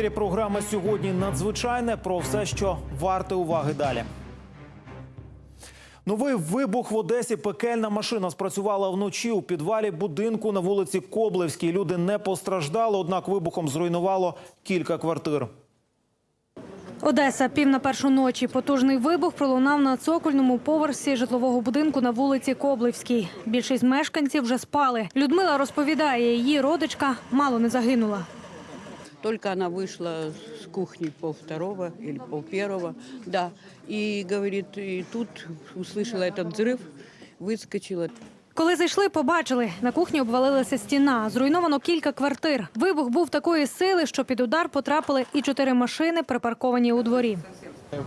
ефірі програма сьогодні надзвичайне про все, що варте уваги далі. Новий вибух в Одесі. Пекельна машина спрацювала вночі у підвалі будинку на вулиці Коблевській. Люди не постраждали, однак вибухом зруйнувало кілька квартир. Одеса, пів на першу ночі. Потужний вибух пролунав на цокольному поверсі житлового будинку на вулиці Коблевській. Більшість мешканців вже спали. Людмила розповідає, її родичка мало не загинула. Только она вышла с кухни пол второго или пол первого, да, и говорит, и тут услышала этот взрыв, выскочила. Коли зайшли, побачили, на кухні обвалилася стіна. Зруйновано кілька квартир. Вибух був такої сили, що під удар потрапили і чотири машини, припарковані у дворі.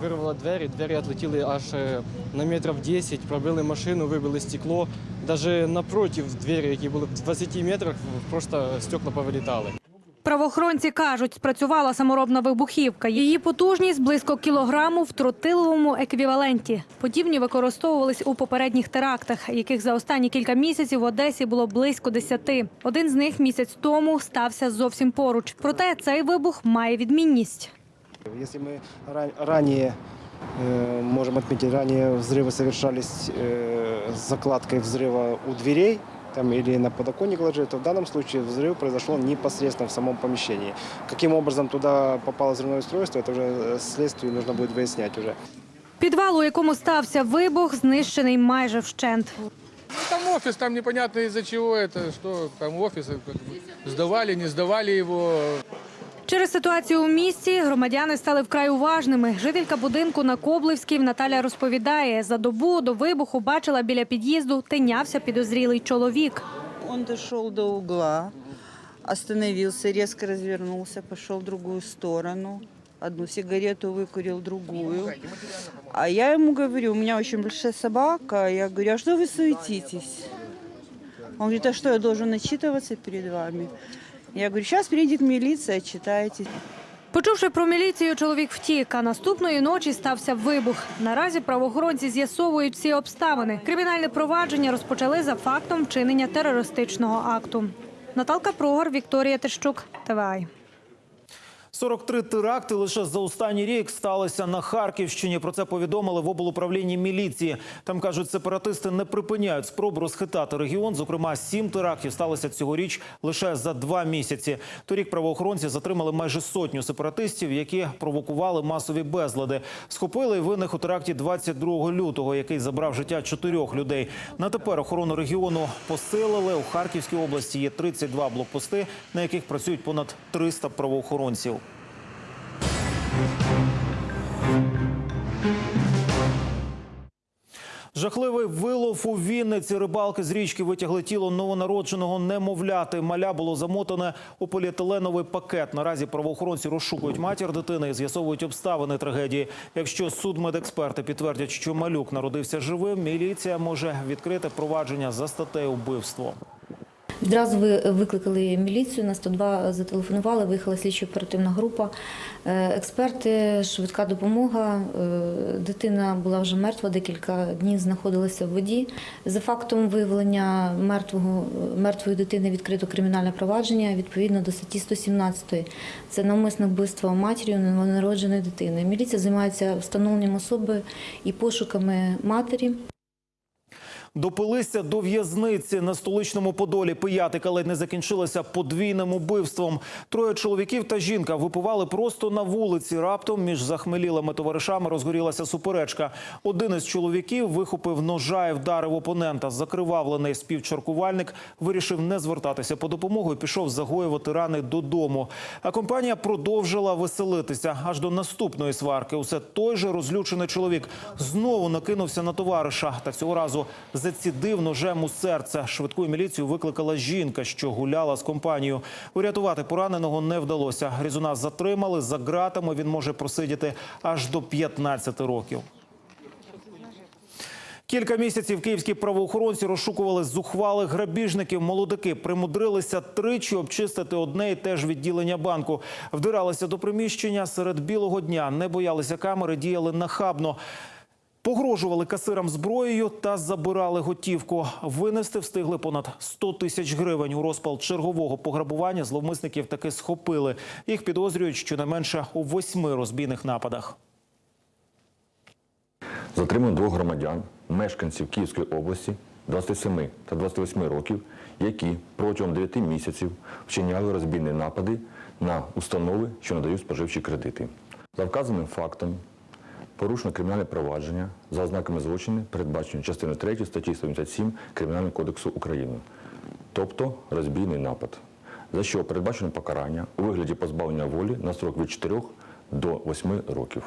Вирвало двері, двері відлетіли аж е, на метрів 10, пробили машину, вибили стекло. Навіть напротив двері, які були в 20 метрах, просто стекла повилітали. Правоохоронці кажуть, спрацювала саморобна вибухівка. Її потужність близько кілограму в тротиловому еквіваленті. Подібні використовувались у попередніх терактах, яких за останні кілька місяців в Одесі було близько десяти. Один з них місяць тому стався зовсім поруч. Проте цей вибух має відмінність. Если мы ра- ранее, э, можем отметить, ранее взрывы совершались э, с закладкой взрыва у дверей там, или на подоконник ложили, то в данном случае взрыв произошел непосредственно в самом помещении. Каким образом туда попало взрывное устройство, это уже э, следствию нужно будет выяснять уже. Підвал, у якому стався вибух, знищений майже вщент. Ну, там офис, там непонятно из-за чего это, что там офис, как бы, сдавали, не сдавали его. Через ситуацію у місті громадяни стали вкрай уважними. Жителька будинку на Коблевській Наталя розповідає, за добу до вибуху бачила біля під'їзду тинявся підозрілий чоловік. Он дошел до угла, остановился, резко развернулся, пошел в другую сторону. Одну сигарету выкурил, другую. А я ему говорю, у меня очень большая собака. Я говорю, а что вы суетитесь? Он говорит, а что, я должен отчитываться перед вами? Я говорю, зараз приїде міліція, отчитайтесь. Почувши про міліцію, чоловік втік, а наступної ночі стався вибух. Наразі правоохоронці з'ясовують всі обставини. Кримінальне провадження розпочали за фактом вчинення терористичного акту. Наталка Прогор, Вікторія Тищук, ТВАЙ. 43 теракти лише за останній рік сталися на Харківщині. Про це повідомили в облуправлінні міліції. Там кажуть, сепаратисти не припиняють спроб розхитати регіон. Зокрема, сім терактів сталося цьогоріч лише за два місяці. Торік правоохоронці затримали майже сотню сепаратистів, які провокували масові безлади. Схопили й винних у теракті 22 лютого, який забрав життя чотирьох людей. На тепер охорону регіону посилили. У Харківській області є 32 блокпости, на яких працюють понад 300 правоохоронців. Жахливий вилов у Вінниці. Рибалки з річки витягли тіло новонародженого немовляти. Маля було замотане у поліетиленовий пакет. Наразі правоохоронці розшукують матір дитини і з'ясовують обставини трагедії. Якщо судмедексперти підтвердять, що малюк народився живим, міліція може відкрити провадження за статтею вбивство. Відразу ви викликали міліцію, на 102 зателефонували, виїхала слідчо-оперативна група. Е, Експерти, швидка допомога. Е, Дитина була вже мертва, декілька днів знаходилася в воді. За фактом виявлення мертвого, мертвої дитини відкрито кримінальне провадження відповідно до статті 117. Це навмисне вбивство матір'ю новонародженої дитини. Міліція займається встановленням особи і пошуками матері. Допилися до в'язниці на столичному Подолі. Пиятика ледь не закінчилася подвійним убивством. Троє чоловіків та жінка випивали просто на вулиці. Раптом між захмелілими товаришами розгорілася суперечка. Один із чоловіків вихопив ножа і вдарив опонента. Закривавлений співчаркувальник вирішив не звертатися по допомогу і пішов загоювати рани додому. А компанія продовжила веселитися аж до наступної сварки. Усе той же розлючений чоловік знову накинувся на товариша. Та цього разу зацідив ножем у серце. Швидку міліцію викликала жінка, що гуляла з компанією. Урятувати пораненого не вдалося. Грізуна затримали за ґратами. Він може просидіти аж до 15 років. Кілька місяців київські правоохоронці розшукували зухвалих грабіжників. Молодики примудрилися тричі обчистити одне і те ж відділення банку. Вдиралися до приміщення серед білого дня, не боялися камери, діяли нахабно. Погрожували касирам зброєю та забирали готівку. Винести встигли понад 100 тисяч гривень. У розпал чергового пограбування зловмисників таки схопили. Їх підозрюють щонайменше у восьми розбійних нападах. Затримано двох громадян, мешканців Київської області 27 та 28 років, які протягом 9 місяців вчиняли розбійні напади на установи, що надають споживчі кредити. За вказаним фактом порушено кримінальне провадження за ознаками злочину, передбачені частиною 3 статті 77 Кримінального кодексу України, тобто розбійний напад, за що передбачено покарання у вигляді позбавлення волі на строк від 4 до 8 років.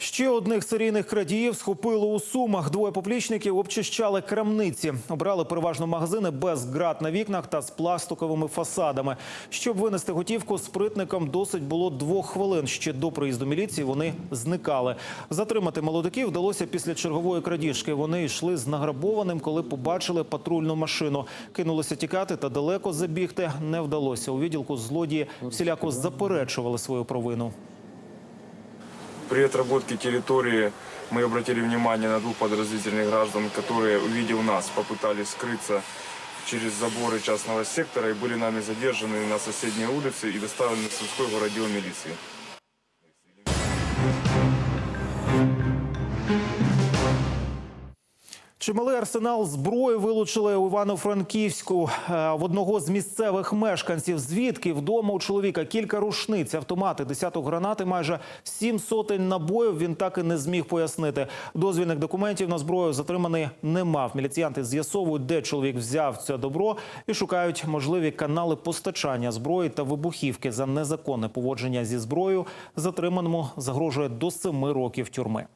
Ще одних серійних крадіїв схопили у Сумах. Двоє поплічників обчищали крамниці. Обрали переважно магазини без град на вікнах та з пластиковими фасадами. Щоб винести готівку, спритникам досить було двох хвилин. Ще до приїзду міліції вони зникали. Затримати молодиків вдалося після чергової крадіжки. Вони йшли з награбованим, коли побачили патрульну машину. Кинулися тікати та далеко забігти не вдалося. У відділку злодії всіляко заперечували свою провину. При отработке территории мы обратили внимание на двух подозрительных граждан, которые, увидев нас, попытались скрыться через заборы частного сектора и были нами задержаны на соседней улице и доставлены в Сумской городил милиции. Чималий арсенал зброї вилучили у Івано-Франківську е, в одного з місцевих мешканців. Звідки вдома у чоловіка кілька рушниць, автомати, десяток гранат і майже сім сотень набоїв. Він так і не зміг пояснити. Дозвільних документів на зброю затриманий не мав. Міліціянти з'ясовують, де чоловік взяв це добро і шукають можливі канали постачання зброї та вибухівки за незаконне поводження зі зброєю. Затриманому загрожує до семи років тюрми.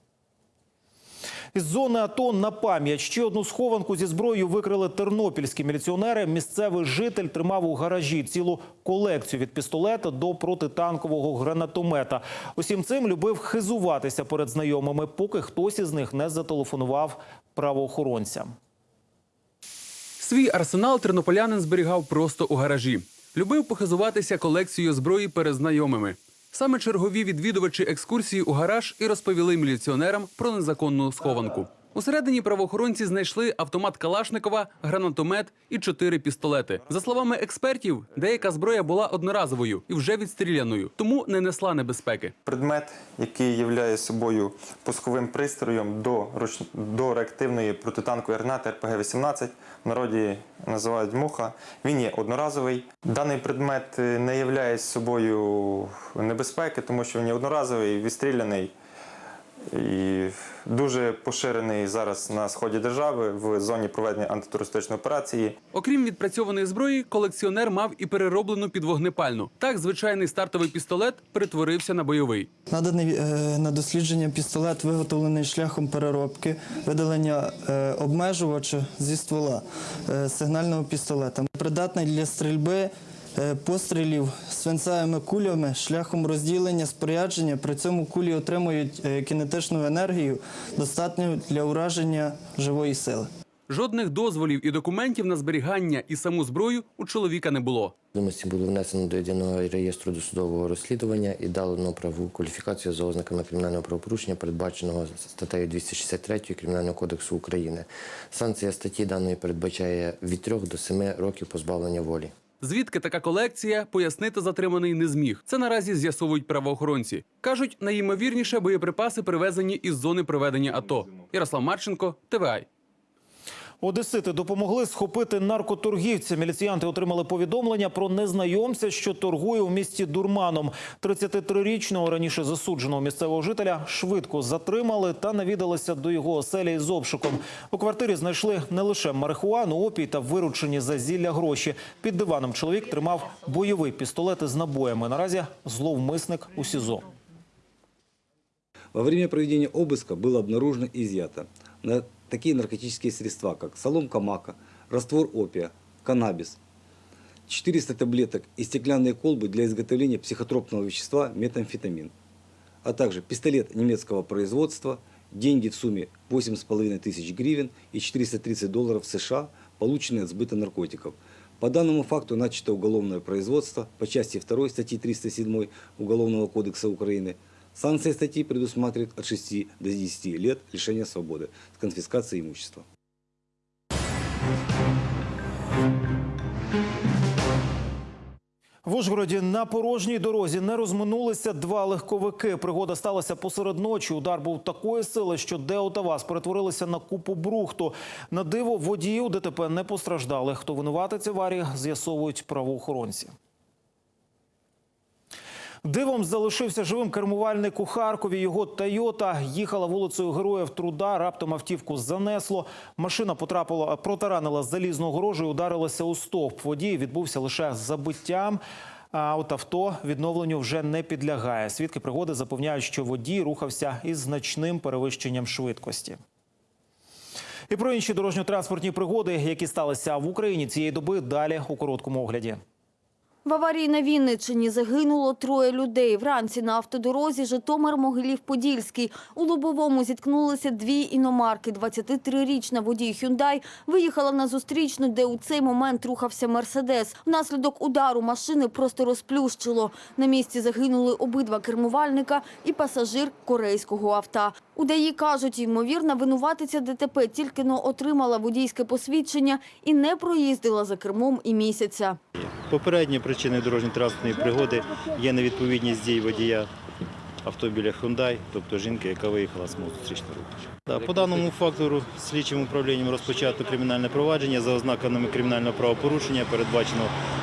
Із зони АТО на пам'ять ще одну схованку зі зброєю викрили тернопільські міліціонери. Місцевий житель тримав у гаражі цілу колекцію від пістолета до протитанкового гранатомета. Усім цим любив хизуватися перед знайомими, поки хтось із них не зателефонував правоохоронцям. Свій арсенал тернополянин зберігав просто у гаражі. Любив похизуватися колекцією зброї перед знайомими. Саме чергові відвідувачі екскурсії у гараж і розповіли міліціонерам про незаконну схованку. Усередині правоохоронці знайшли автомат Калашникова, гранатомет і чотири пістолети. За словами експертів, деяка зброя була одноразовою і вже відстріляною, тому не несла небезпеки. Предмет, який є собою пусковим пристроєм до, до реактивної протитанкової гранати РПГ-18, в народі називають муха, він є одноразовий. Даний предмет е, не являє собою небезпеки, тому що він є одноразовий, відстріляний і дуже поширений зараз на сході держави в зоні проведення антитерористичної операції. Окрім відпрацьованої зброї, колекціонер мав і перероблену під вогнепальну. Так, звичайний стартовий пістолет перетворився на бойовий. Наданий е, на дослідження пістолет виготовлений шляхом переробки, видалення е, обмежувача зі ствола е, сигнального пістолета. Придатний для стрільби пострілів свинцевими кулями шляхом розділення спорядження. При цьому кулі отримують е, кінетичну енергію, достатню для ураження живої сили. Жодних дозволів і документів на зберігання і саму зброю у чоловіка не було. Відомості було внесено до єдиного реєстру досудового розслідування і дало правову кваліфікацію за ознаками кримінального правопорушення, передбаченого статтею 263 Кримінального кодексу України. Санкція статті даної передбачає від 3 до 7 років позбавлення волі. Звідки така колекція, пояснити затриманий не зміг. Це наразі з'ясовують правоохоронці. Кажуть, найімовірніше боєприпаси привезені із зони проведення АТО. Ярослав Марченко, ТВАЙ. Одесити допомогли схопити наркоторгівця. Міліціянти отримали повідомлення про незнайомця, що торгує у місті Дурманом. 33-річного раніше засудженого місцевого жителя швидко затримали та навідалися до його оселі із обшуком. У квартирі знайшли не лише марихуану, опій та виручені за зілля гроші. Під диваном чоловік тримав бойовий пістолет із набоями. Наразі зловмисник у СІЗО. Во время проведения обыска было обнаружено и изъято на такие наркотические средства, как соломка мака, раствор опия, каннабис, 400 таблеток и стеклянные колбы для изготовления психотропного вещества метамфетамин, а также пистолет немецкого производства, деньги в сумме 8,5 тысяч гривен и 430 долларов США, полученные от сбыта наркотиков. По данному факту начато уголовное производство по части 2 статьи 307 Уголовного кодекса Украины Санкция статьи предусматривает от 6 до 10 лет лишения свободы с конфискацией имущества. В Ужгороді на порожній дорозі не розминулися два легковики. Пригода сталася посеред ночі. Удар був такої сили, що Део та перетворилися на купу брухту. На диво водіїв ДТП не постраждали. Хто винуватець аварії, з'ясовують правоохоронці. Дивом залишився живим кермувальник у Харкові. Його Тойота їхала вулицею Героїв Труда. Раптом автівку занесло. Машина потрапила, протаранила залізну огорожу і ударилася у стовп. Водій відбувся лише забиттям. А от авто відновленню вже не підлягає. Свідки пригоди запевняють, що водій рухався із значним перевищенням швидкості. І про інші дорожньо-транспортні пригоди, які сталися в Україні цієї доби, далі у короткому огляді. В аварії на Вінниччині загинуло троє людей. Вранці на автодорозі Житомир-Могилів-Подільський. У Лобовому зіткнулися дві іномарки. 23-річна водій «Хюндай» виїхала на зустрічну, де у цей момент рухався «Мерседес». Внаслідок удару машини просто розплющило. На місці загинули обидва кермувальника і пасажир корейського авто. У ДАІ кажуть, ймовірна винуватиця ДТП тільки но отримала водійське посвідчення і не проїздила за кермом і місяця. Попередні причини дорожньо-транспортної пригоди є невідповідність дій водія автомобіля Hyundai, тобто жінки, яка виїхала з зустрічного руху. По даному фактору слідчим управлінням розпочато кримінальне провадження за ознаками кримінального правопорушення, передбачено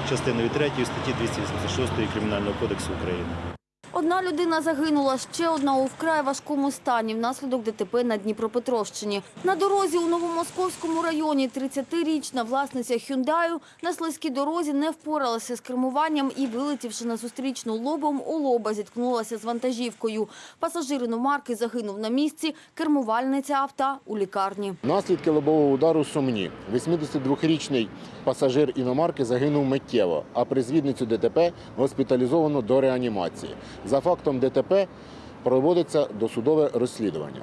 частиною 3 статті 286 Кримінального кодексу України. Одна людина загинула, ще одна у вкрай важкому стані внаслідок ДТП на Дніпропетровщині. На дорозі у Новомосковському районі 30-річна власниця «Хюндаю» на слизькій дорозі не впоралася з кермуванням і, вилетівши на зустрічну лобом, у лоба зіткнулася з вантажівкою. Пасажир іномарки загинув на місці, кермувальниця авто у лікарні. Наслідки лобового удару сумні. 82-річний пасажир іномарки загинув миттєво, а призвідницю ДТП госпіталізовано до реанімації. За фактом ДТП проводиться досудове розслідування.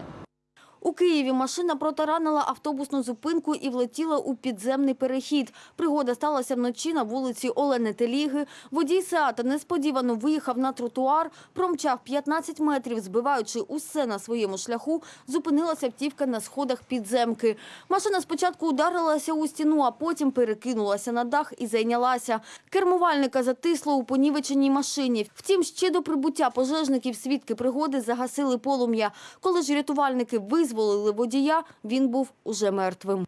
У Києві машина протаранила автобусну зупинку і влетіла у підземний перехід. Пригода сталася вночі на вулиці Олени Теліги. Водій Сеата несподівано виїхав на тротуар, промчав 15 метрів, збиваючи усе на своєму шляху, зупинилася автівка на сходах підземки. Машина спочатку ударилася у стіну, а потім перекинулася на дах і зайнялася. Кермувальника затисло у понівеченій машині. Втім, ще до прибуття пожежників свідки пригоди загасили полум'я. Коли ж рятувальники визволили водія, він був уже мертвим.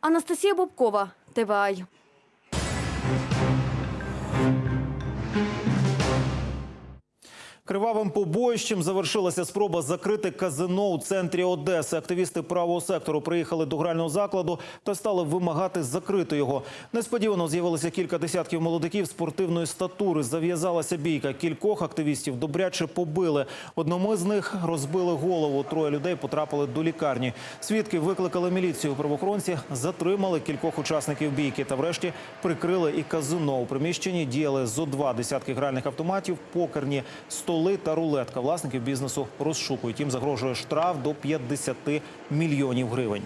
Анастасія Бобкова, ТВАЙ. Кривавим побоїщем завершилася спроба закрити казино у центрі Одеси. Активісти правого сектору приїхали до грального закладу та стали вимагати закрити його. Несподівано з'явилося кілька десятків молодиків спортивної статури. Зав'язалася бійка. Кількох активістів добряче побили. Одному з них розбили голову. Троє людей потрапили до лікарні. Свідки викликали міліцію. Правоохоронці затримали кількох учасників бійки та врешті прикрили і казино. У приміщенні діяли зо два десятки гральних автоматів, покерні столи та рулетка. Власників бізнесу розшукують. Їм загрожує штраф до 50 мільйонів гривень.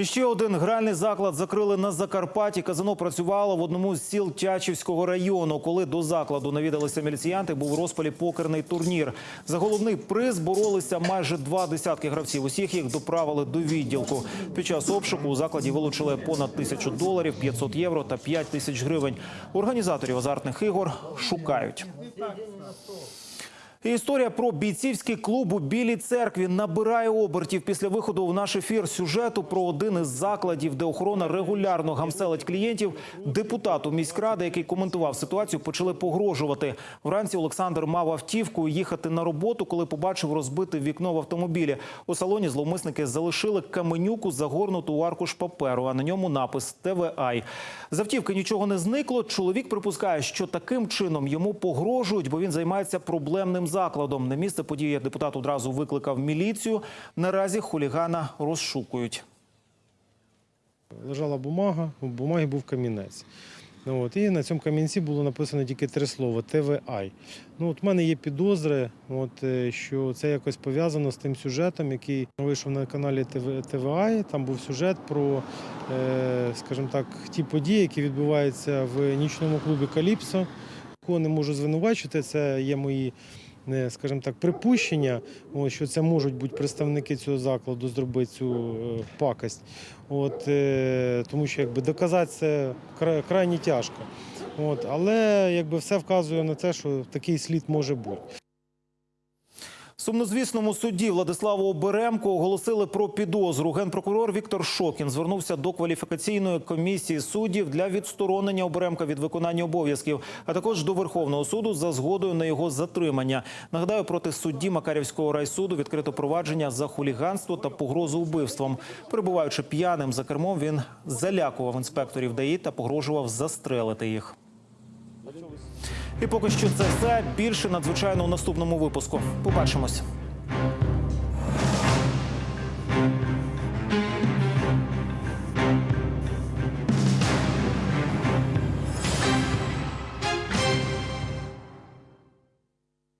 І ще один гральний заклад закрили на Закарпатті. Казино працювало в одному з сіл Тячівського району. Коли до закладу навідалися міліціянти, був у розпалі покерний турнір. За головний приз боролися майже два десятки гравців. Усіх їх доправили до відділку. Під час обшуку у закладі вилучили понад тисячу доларів, 500 євро та 5 тисяч гривень. Організаторів азартних ігор шукають. 定時にと。Історія про бійцівський клуб у Білій церкві набирає обертів після виходу в наш ефір сюжету про один із закладів, де охорона регулярно гамселить клієнтів. Депутату міськради, який коментував ситуацію, почали погрожувати. Вранці Олександр мав автівку їхати на роботу, коли побачив розбите вікно в автомобілі. У салоні зловмисники залишили каменюку, загорнуту у аркуш паперу, а на ньому напис ТВАЙ. З автівки нічого не зникло. Чоловік припускає, що таким чином йому погрожують, бо він займається проблемним закладом. На місце події депутат одразу викликав міліцію. Наразі хулігана розшукують. Лежала бумага, у бумагі був камінець. Ну, От, і на цьому камінці було написано тільки три слова ТВАЙ. Ну, от в мене є підозри, от, е, що це якось пов'язано з тим сюжетом, який вийшов на каналі ТВ, ТВАЙ. Там був сюжет про, е, скажімо так, ті події, які відбуваються в нічному клубі Каліпсо. Кого не можу звинувачити, це є мої скажімо так, припущення, що це можуть бути представники цього закладу зробити цю е, пакость. От, е, тому що якби, доказати це крайні тяжко. От, але якби, все вказує на те, що такий слід може бути. Сумнозвісному суді Владиславу Оберемко оголосили про підозру. Генпрокурор Віктор Шокін звернувся до кваліфікаційної комісії суддів для відсторонення Оберемка від виконання обов'язків, а також до Верховного суду за згодою на його затримання. Нагадаю, проти судді Макарівського райсуду відкрито провадження за хуліганство та погрозу вбивством. Перебуваючи п'яним за кермом, він залякував інспекторів ДАІ та погрожував застрелити їх. І поки що це все. Більше надзвичайно у наступному випуску. Побачимось.